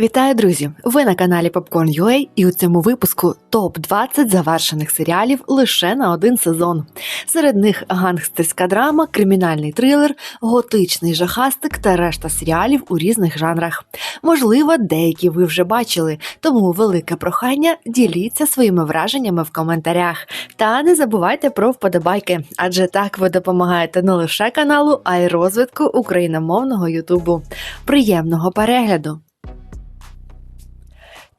Вітаю, друзі! Ви на каналі Popcorn.ua і у цьому випуску топ 20 завершених серіалів лише на один сезон. Серед них гангстерська драма, кримінальний трилер, готичний жахастик та решта серіалів у різних жанрах. Можливо, деякі ви вже бачили, тому велике прохання діліться своїми враженнями в коментарях. Та не забувайте про вподобайки, адже так ви допомагаєте не лише каналу, а й розвитку україномовного Ютубу. Приємного перегляду!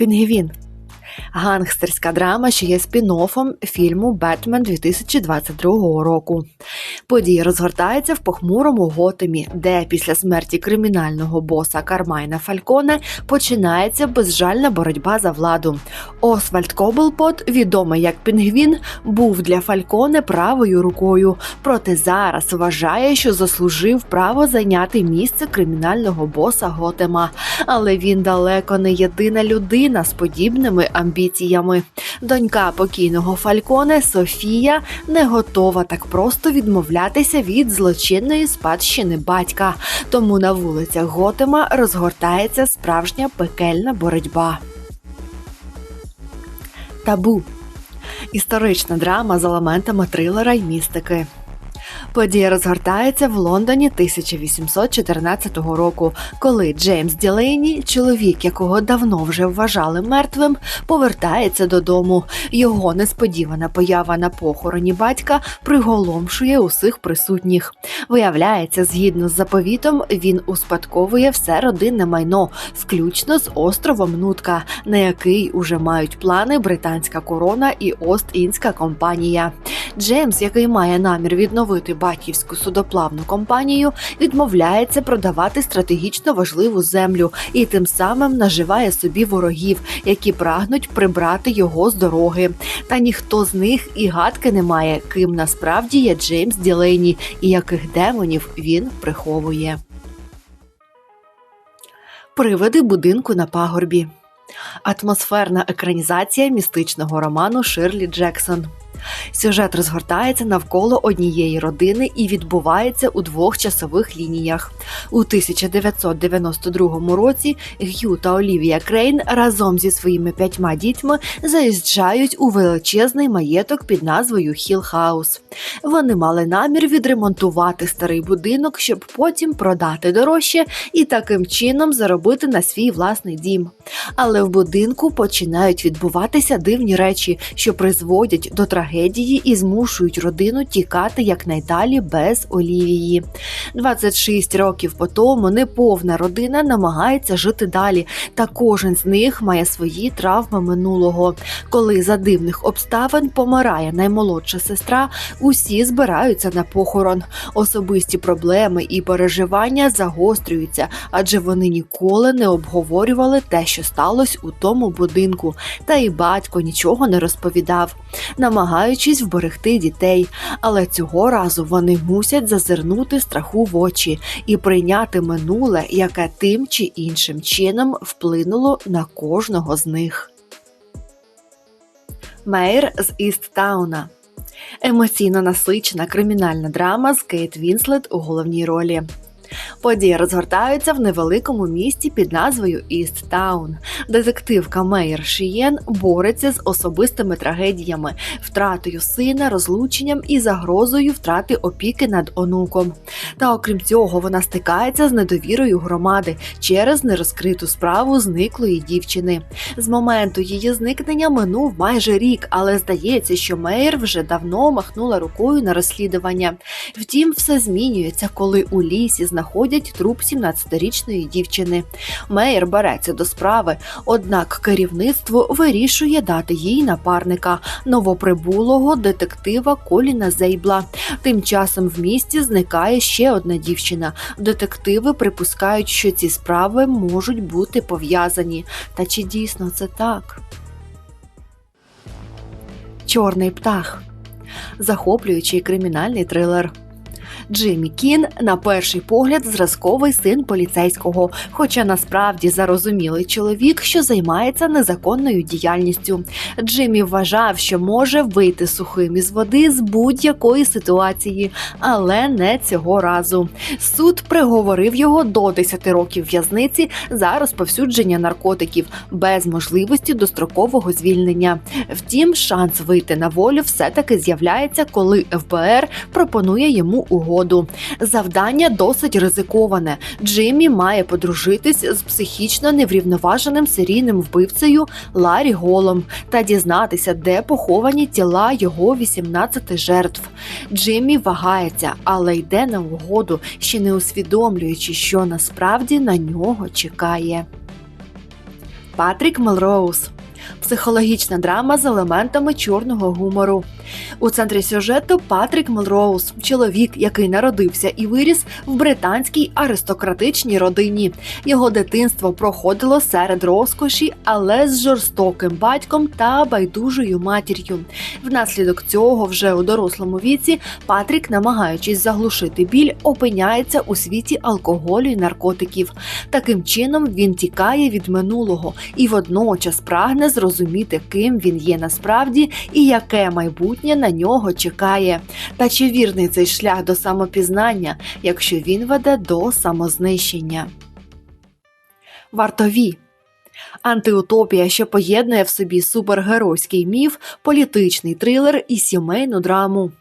Пінгвін. Гангстерська драма, що є спін-оффом фільму Бетмен 2022 року. Події розгортаються в похмурому Готемі, де після смерті кримінального боса Кармайна Фальконе починається безжальна боротьба за владу. Освальд Коблпот, відомий як Пінгвін, був для Фальконе правою рукою, проте зараз вважає, що заслужив право зайняти місце кримінального боса Готема. Але він далеко не єдина людина з подібними амбіціями. Донька покійного Фальконе Софія не готова так просто відмовлятися від злочинної спадщини батька. Тому на вулицях Готема розгортається справжня пекельна боротьба. Табу історична драма з елементами трилера й містики. Подія розгортається в Лондоні 1814 року, коли Джеймс Ділейні, чоловік, якого давно вже вважали мертвим, повертається додому. Його несподівана поява на похороні батька приголомшує усіх присутніх. Виявляється, згідно з заповітом, він успадковує все родинне майно, включно з островом Нутка, на який уже мають плани британська корона і Ост-Індська компанія. Джеймс, який має намір відновити батьківську судоплавну компанію, відмовляється продавати стратегічно важливу землю і тим самим наживає собі ворогів, які прагнуть прибрати його з дороги. Та ніхто з них і гадки не має, ким насправді є Джеймс Ділейні і яких демонів він приховує. Привиди будинку на пагорбі. Атмосферна екранізація містичного роману Ширлі Джексон. Сюжет розгортається навколо однієї родини і відбувається у двох часових лініях. У 1992 році Г'ю та Олівія Крейн разом зі своїми п'ятьма дітьми заїжджають у величезний маєток під назвою Хіл Хаус. Вони мали намір відремонтувати старий будинок, щоб потім продати дорожче і таким чином заробити на свій власний дім. Але в будинку починають відбуватися дивні речі, що призводять до трагедії і змушують родину тікати якнайдалі без Олівії. 26 років по тому неповна родина намагається жити далі, та кожен з них має свої травми минулого. Коли за дивних обставин помирає наймолодша сестра, усі збираються на похорон. Особисті проблеми і переживання загострюються, адже вони ніколи не обговорювали те, що сталося у тому будинку, та і батько нічого не розповідав, намагаючись вберегти дітей. Але цього разу вони мусять зазирнути страху в очі і прийняти минуле, яке тим чи іншим чином вплинуло на кожного з них. Мейр з Істтауна емоційно насичена кримінальна драма з Кейт Вінслет у головній ролі. Події розгортаються в невеликому місті під назвою Істтаун. Детективка Мейер Шієн бореться з особистими трагедіями, втратою сина, розлученням і загрозою втрати опіки над онуком. Та окрім цього, вона стикається з недовірою громади через нерозкриту справу зниклої дівчини. З моменту її зникнення минув майже рік, але здається, що Мейер вже давно махнула рукою на розслідування. Втім, все змінюється, коли у лісі знаходять труп 17-річної дівчини. Мейер береться до справи, однак керівництво вирішує дати їй напарника новоприбулого детектива Коліна Зейбла. Тим часом в місті зникає ще одна дівчина. Детективи припускають, що ці справи можуть бути пов'язані. Та чи дійсно це так? Чорний птах захоплюючий кримінальний трилер. Джиммі Кін на перший погляд зразковий син поліцейського, хоча насправді зарозумілий чоловік, що займається незаконною діяльністю. Джиммі вважав, що може вийти сухим із води з будь-якої ситуації, але не цього разу. Суд приговорив його до 10 років в'язниці за розповсюдження наркотиків без можливості дострокового звільнення. Втім, шанс вийти на волю все-таки з'являється, коли ФБР пропонує йому угоду. Завдання досить ризиковане. Джиммі має подружитись з психічно неврівноваженим серійним вбивцею Ларі Голом та дізнатися, де поховані тіла його 18 жертв. Джиммі вагається, але йде на угоду, ще не усвідомлюючи, що насправді на нього чекає. Патрік Мелроуз психологічна драма з елементами чорного гумору. У центрі сюжету Патрік Мелроуз, чоловік, який народився і виріс в британській аристократичній родині. Його дитинство проходило серед розкоші, але з жорстоким батьком та байдужою матір'ю. Внаслідок цього, вже у дорослому віці, Патрік, намагаючись заглушити біль, опиняється у світі алкоголю і наркотиків. Таким чином він тікає від минулого і водночас прагне зрозуміти, ким він є насправді і яке майбутнє на нього чекає. Та чи вірний цей шлях до самопізнання, якщо він веде до самознищення? Вартові Антиутопія, що поєднує в собі супергеройський міф, політичний трилер і сімейну драму.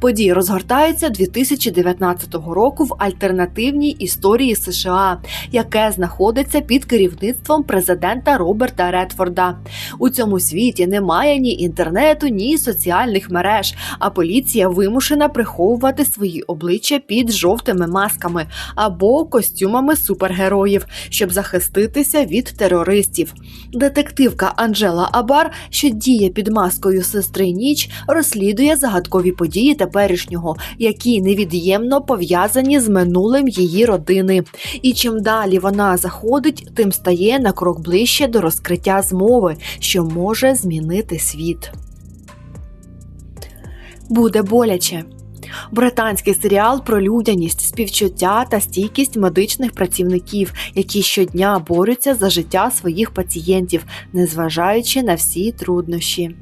Події розгортаються 2019 року в альтернативній історії США, яке знаходиться під керівництвом президента Роберта Редфорда. У цьому світі немає ні інтернету, ні соціальних мереж. А поліція вимушена приховувати свої обличчя під жовтими масками або костюмами супергероїв, щоб захиститися від терористів. Детективка Анджела Абар, що діє під маскою сестри ніч, розслідує загадкові події теперішнього, які невід'ємно пов'язані з минулим її родини. І чим далі вона заходить, тим стає на крок ближче до розкриття змови, що може змінити світ. Буде боляче. Британський серіал про людяність, співчуття та стійкість медичних працівників, які щодня борються за життя своїх пацієнтів, незважаючи на всі труднощі.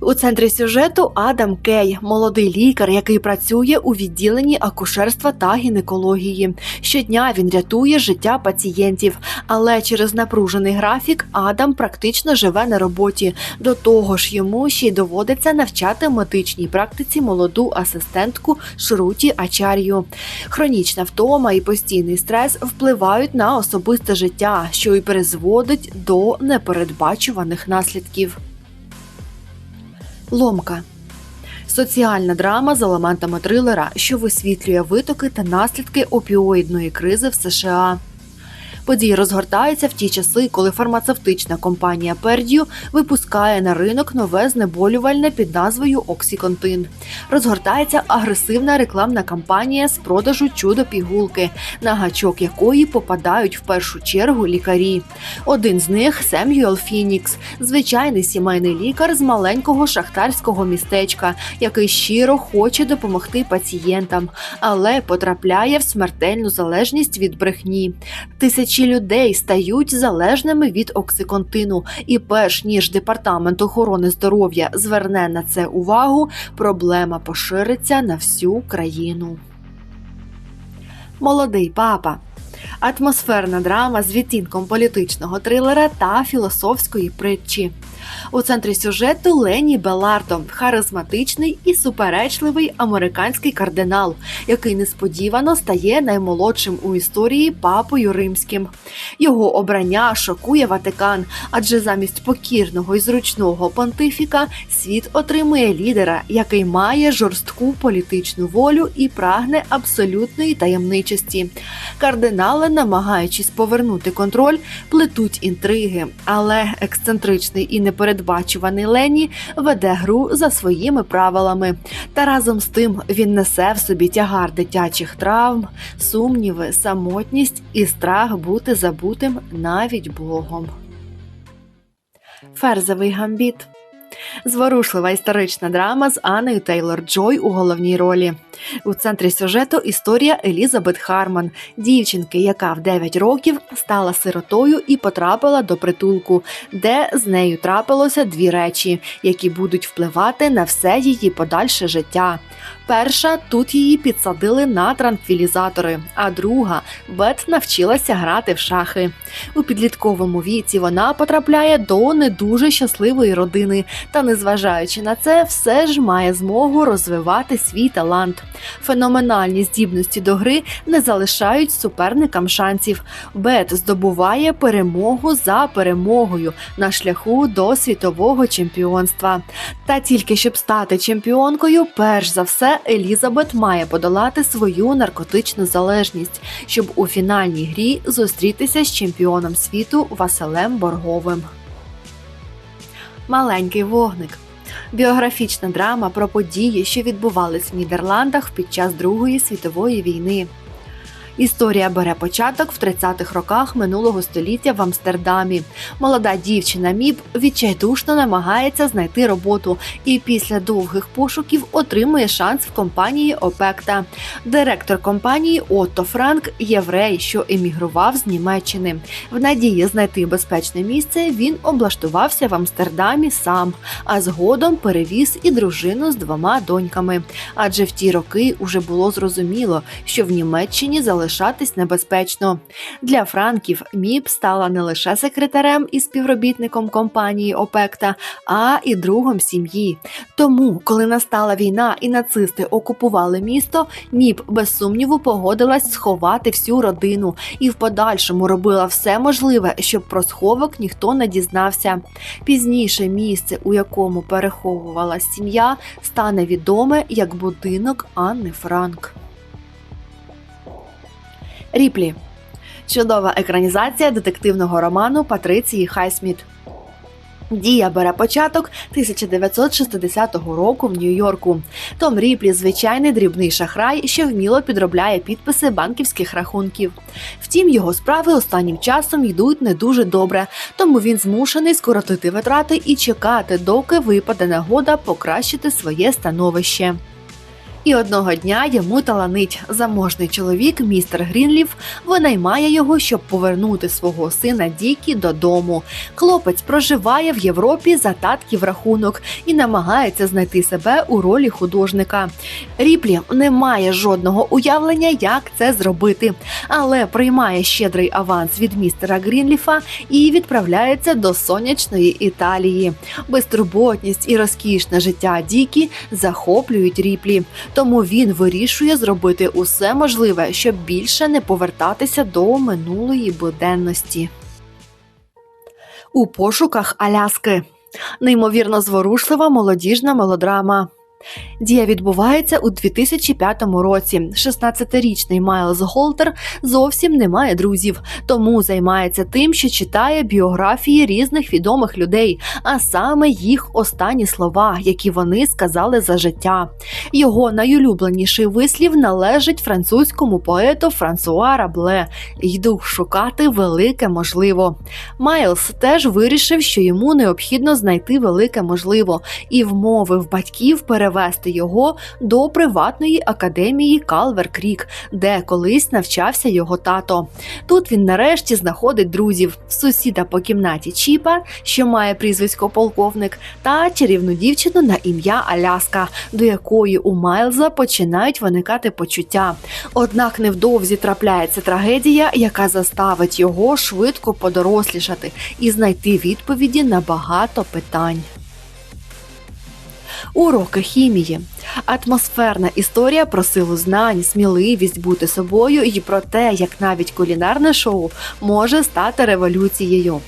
У центрі сюжету Адам Кей, молодий лікар, який працює у відділенні акушерства та гінекології. Щодня він рятує життя пацієнтів, але через напружений графік Адам практично живе на роботі. До того ж, йому ще й доводиться навчати медичній практиці молоду асистентку Шруті Ачар'ю. Хронічна втома і постійний стрес впливають на особисте життя, що й призводить до непередбачуваних наслідків. Ломка соціальна драма з елементами трилера, що висвітлює витоки та наслідки опіоїдної кризи в США. Події розгортаються в ті часи, коли фармацевтична компанія Пердію випускає на ринок нове знеболювальне під назвою Оксіконтин. Розгортається агресивна рекламна кампанія з продажу чудо пігулки, на гачок якої попадають в першу чергу лікарі. Один з них Сем'юел Фінікс, звичайний сімейний лікар з маленького шахтарського містечка, який щиро хоче допомогти пацієнтам, але потрапляє в смертельну залежність від брехні. Тисячі Тисячі людей стають залежними від оксиконтину, і перш ніж департамент охорони здоров'я зверне на це увагу, проблема пошириться на всю країну. Молодий папа. Атмосферна драма з відтінком політичного трилера та філософської притчі. У центрі сюжету Лені Белардо, харизматичний і суперечливий американський кардинал, який несподівано стає наймолодшим у історії папою римським. Його обрання шокує Ватикан, адже замість покірного і зручного понтифіка світ отримує лідера, який має жорстку політичну волю і прагне абсолютної таємничості. Кардинали, намагаючись повернути контроль, плетуть інтриги, але ексцентричний і не непередбачуваний Лені веде гру за своїми правилами. Та разом з тим він несе в собі тягар дитячих травм, сумніви, самотність і страх бути забутим навіть Богом. Ферзовий гамбіт Зворушлива історична драма з Анною Тейлор Джой у головній ролі. У центрі сюжету історія Елізабет Харман, дівчинки, яка в 9 років стала сиротою і потрапила до притулку, де з нею трапилося дві речі, які будуть впливати на все її подальше життя. Перша тут її підсадили на транквілізатори, а друга Бет навчилася грати в шахи. У підлітковому віці вона потрапляє до не дуже щасливої родини, та, незважаючи на це, все ж має змогу розвивати свій талант. Феноменальні здібності до гри не залишають суперникам шансів. Бет здобуває перемогу за перемогою на шляху до світового чемпіонства. Та тільки щоб стати чемпіонкою, перш за все Елізабет має подолати свою наркотичну залежність, щоб у фінальній грі зустрітися з чемпіоном світу Василем Борговим. Маленький вогник. Біографічна драма про події, що відбувались в Нідерландах під час Другої світової війни. Історія бере початок в 30-х роках минулого століття в Амстердамі. Молода дівчина Міб відчайдушно намагається знайти роботу і після довгих пошуків отримує шанс в компанії Опекта. Директор компанії Отто Франк єврей, що емігрував з Німеччини. В надії знайти безпечне місце він облаштувався в Амстердамі сам, а згодом перевіз і дружину з двома доньками. Адже в ті роки уже було зрозуміло, що в Німеччині залишилося залишатись небезпечно. Для франків Міп стала не лише секретарем і співробітником компанії Опекта, а і другом сім'ї. Тому, коли настала війна і нацисти окупували місто, Міп без сумніву погодилась сховати всю родину і в подальшому робила все можливе, щоб про сховок ніхто не дізнався. Пізніше місце, у якому переховувалась сім'я, стане відоме як будинок Анни Франк. Ріплі чудова екранізація детективного роману Патриції Хайсміт. Дія бере початок 1960 року в Нью-Йорку. Том Ріплі звичайний дрібний шахрай, що вміло підробляє підписи банківських рахунків. Втім, його справи останнім часом йдуть не дуже добре, тому він змушений скоротити витрати і чекати, доки випаде нагода покращити своє становище. І одного дня йому таланить заможний чоловік, містер Грінліф, винаймає його, щоб повернути свого сина Дікі додому. Хлопець проживає в Європі за татків рахунок і намагається знайти себе у ролі художника. Ріплі не має жодного уявлення, як це зробити, але приймає щедрий аванс від містера Грінліфа і відправляється до сонячної Італії. Безтурботність і розкішне життя Дікі захоплюють ріплі тому він вирішує зробити усе можливе, щоб більше не повертатися до минулої буденності. У пошуках Аляски неймовірно зворушлива молодіжна мелодрама. Дія відбувається у 2005 році. 16-річний Майлз Голтер зовсім не має друзів, тому займається тим, що читає біографії різних відомих людей, а саме їх останні слова, які вони сказали за життя. Його найулюбленіший вислів належить французькому поету Франсуа Рабле. Йду шукати велике можливо. Майлз теж вирішив, що йому необхідно знайти велике можливо, і вмовив батьків перевести його до приватної академії Калвер Крік, де колись навчався його тато. Тут він нарешті знаходить друзів, сусіда по кімнаті Чіпа, що має прізвисько полковник, та чарівну дівчину на ім'я Аляска, до якої у Майлза починають виникати почуття. Однак невдовзі трапляється трагедія, яка заставить його швидко подорослішати і знайти відповіді на багато питань. Уроки хімії, атмосферна історія про силу знань, сміливість бути собою і про те, як навіть кулінарне шоу може стати революцією.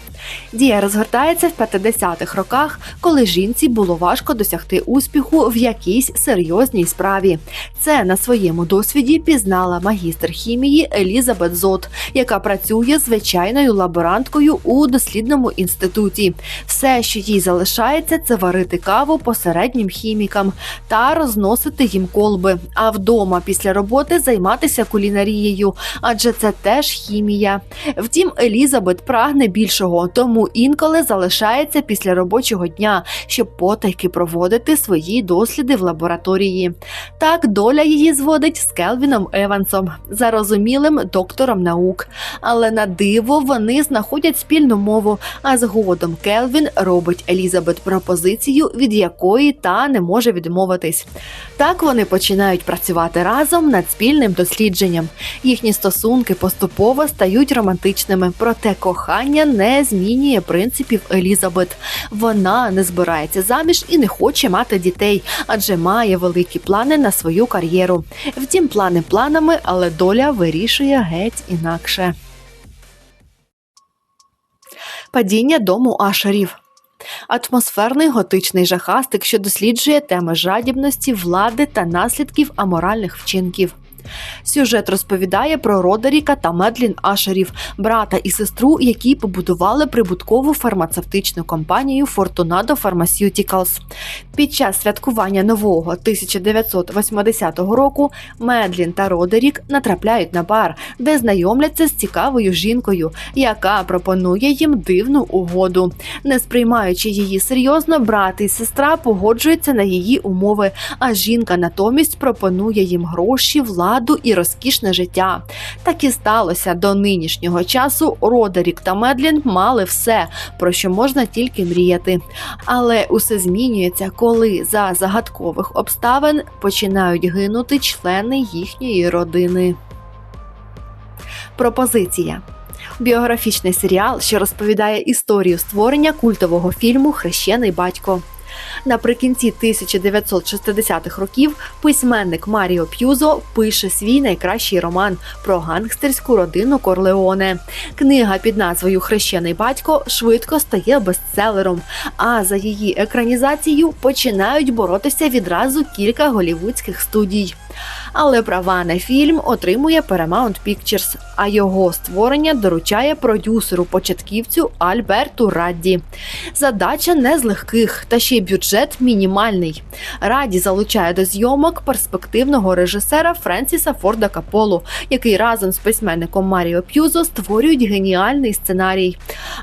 Дія розгортається в 50-х роках, коли жінці було важко досягти успіху в якійсь серйозній справі. Це на своєму досвіді пізнала магістр хімії Елізабет Зот, яка працює звичайною лаборанткою у дослідному інституті. Все, що їй залишається, це варити каву посереднім хімікам та розносити їм колби. А вдома після роботи займатися кулінарією, адже це теж хімія. Втім, Елізабет прагне більшого тому інколи залишається після робочого дня, щоб потайки проводити свої досліди в лабораторії. Так доля її зводить з Келвіном Евансом, зарозумілим доктором наук. Але на диво вони знаходять спільну мову. А згодом Келвін робить Елізабет пропозицію, від якої та не може відмовитись. Так вони починають працювати разом над спільним дослідженням. Їхні стосунки поступово стають романтичними, проте кохання не змінює принципів Елізабет. Вона не збирається заміж і не хоче мати дітей, адже має великі плани на свою кар'єру. Втім, плани планами, але доля вирішує геть інакше. Падіння дому Ашерів. Атмосферний готичний жахастик, що досліджує теми жадібності, влади та наслідків аморальних вчинків. Сюжет розповідає про Родеріка та Медлін Ашерів, брата і сестру, які побудували прибуткову фармацевтичну компанію Fortunado Pharmaceuticals. Під час святкування нового 1980 року Медлін та Родерік натрапляють на бар, де знайомляться з цікавою жінкою, яка пропонує їм дивну угоду. Не сприймаючи її серйозно, брат і сестра погоджуються на її умови, а жінка натомість пропонує їм гроші, владу і розкішне життя. Так і сталося до нинішнього часу. Родерік та Медлін мали все, про що можна тільки мріяти. Але усе змінюється, коли за загадкових обставин починають гинути члени їхньої родини. Пропозиція. Біографічний серіал, що розповідає історію створення культового фільму Хрещений батько. Наприкінці 1960-х років письменник Маріо П'юзо пише свій найкращий роман про гангстерську родину Корлеоне. Книга під назвою Хрещений батько швидко стає бестселером. А за її екранізацією починають боротися відразу кілька голівудських студій. Але права на фільм отримує Paramount Pictures, а його створення доручає продюсеру початківцю Альберту Радді. Задача не з легких, та ще й бюджет мінімальний. Радді залучає до зйомок перспективного режисера Френсіса Форда Каполу, який разом з письменником Маріо П'юзо створюють геніальний сценарій.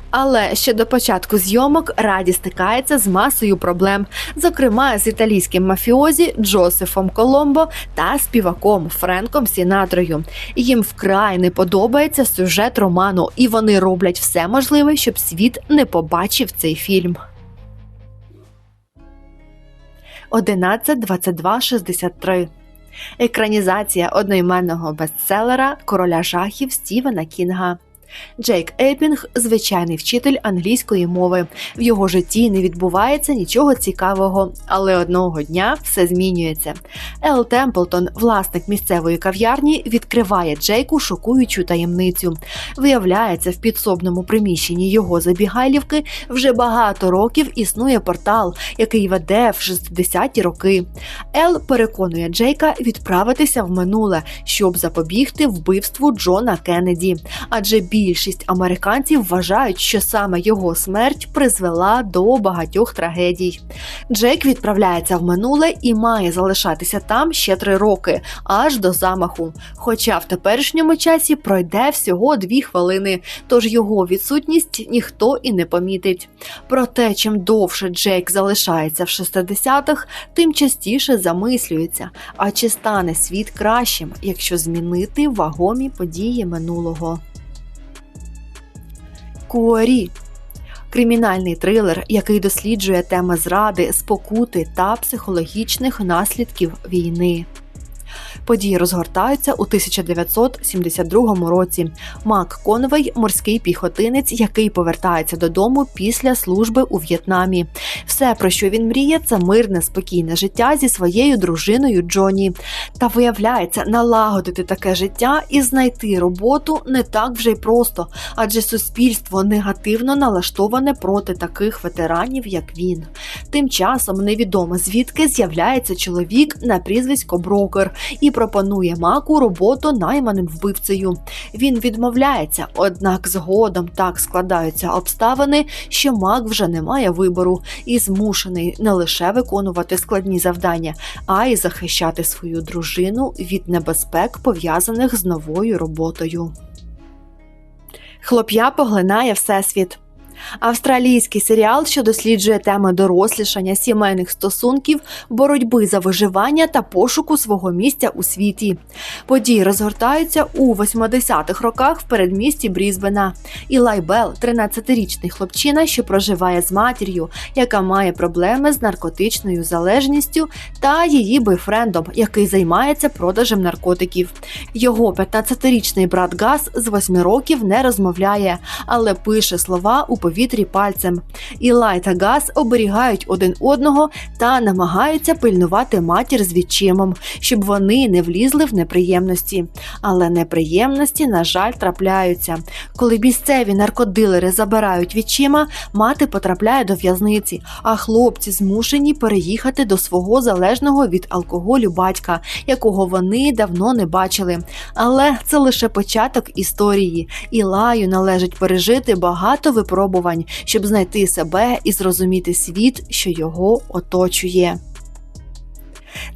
Але ще до початку зйомок Раді стикається з масою проблем, зокрема з італійським мафіозі Джосефом Коломбо та співаком Френком Сінатрою. Їм вкрай не подобається сюжет роману, і вони роблять все можливе, щоб світ не побачив цей фільм. 11, 22, 63 Екранізація одноіменного бестселера Короля жахів Стівена Кінга. Джейк Епінг звичайний вчитель англійської мови. В його житті не відбувається нічого цікавого, але одного дня все змінюється. Ел Темплтон, власник місцевої кав'ярні, відкриває Джейку шокуючу таємницю. Виявляється, в підсобному приміщенні його забігайлівки вже багато років існує портал, який веде в 60-ті роки. Ел переконує Джейка відправитися в минуле, щоб запобігти вбивству Джона Кеннеді. Адже більшість американців вважають, що саме його смерть призвела до багатьох трагедій. Джейк відправляється в минуле і має залишатися там ще три роки, аж до замаху. Хоча в теперішньому часі пройде всього дві хвилини, тож його відсутність ніхто і не помітить. Проте, чим довше Джейк залишається в 60-х, тим частіше замислюється, а чи стане світ кращим, якщо змінити вагомі події минулого. Куорі кримінальний трилер, який досліджує теми зради, спокути та психологічних наслідків війни. Події розгортаються у 1972 році. Мак Конвей морський піхотинець, який повертається додому після служби у В'єтнамі. Все, про що він мріє, це мирне, спокійне життя зі своєю дружиною Джоні. Та виявляється, налагодити таке життя і знайти роботу не так вже й просто, адже суспільство негативно налаштоване проти таких ветеранів, як він. Тим часом невідомо звідки з'являється чоловік на прізвисько Брокер і пропонує маку роботу найманим вбивцею. Він відмовляється, однак згодом так складаються обставини, що мак вже не має вибору і змушений не лише виконувати складні завдання, а й захищати свою дружину від небезпек, пов'язаних з новою роботою. Хлоп'я поглинає всесвіт. Австралійський серіал, що досліджує теми дорослішання, сімейних стосунків, боротьби за виживання та пошуку свого місця у світі. Події розгортаються у 80-х роках в передмісті Брізбена. Ілай Белл – 13-річний хлопчина, що проживає з матір'ю, яка має проблеми з наркотичною залежністю, та її бойфрендом, який займається продажем наркотиків. Його 15-річний брат Газ з 8 років не розмовляє, але пише слова у повітрі пальцем. Ілай та Газ оберігають один одного та намагаються пильнувати матір з відчимом, щоб вони не влізли в неприємності. Але неприємності, на жаль, трапляються. Коли місцеві наркодилери забирають відчима, мати потрапляє до в'язниці, а хлопці змушені переїхати до свого залежного від алкоголю батька, якого вони давно не бачили. Але це лише початок історії. Ілаю належить пережити багато випробувань, щоб знайти себе і зрозуміти світ, що його оточує.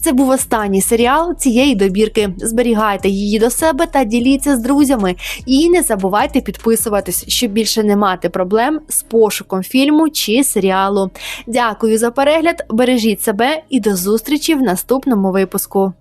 Це був останній серіал цієї добірки. Зберігайте її до себе та діліться з друзями. І не забувайте підписуватись, щоб більше не мати проблем з пошуком фільму чи серіалу. Дякую за перегляд, бережіть себе і до зустрічі в наступному випуску.